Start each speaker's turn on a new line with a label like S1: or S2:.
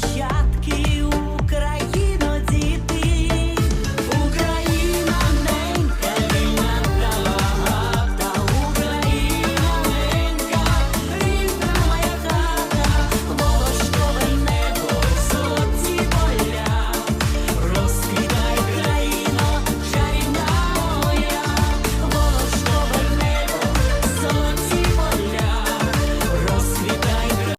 S1: прощати.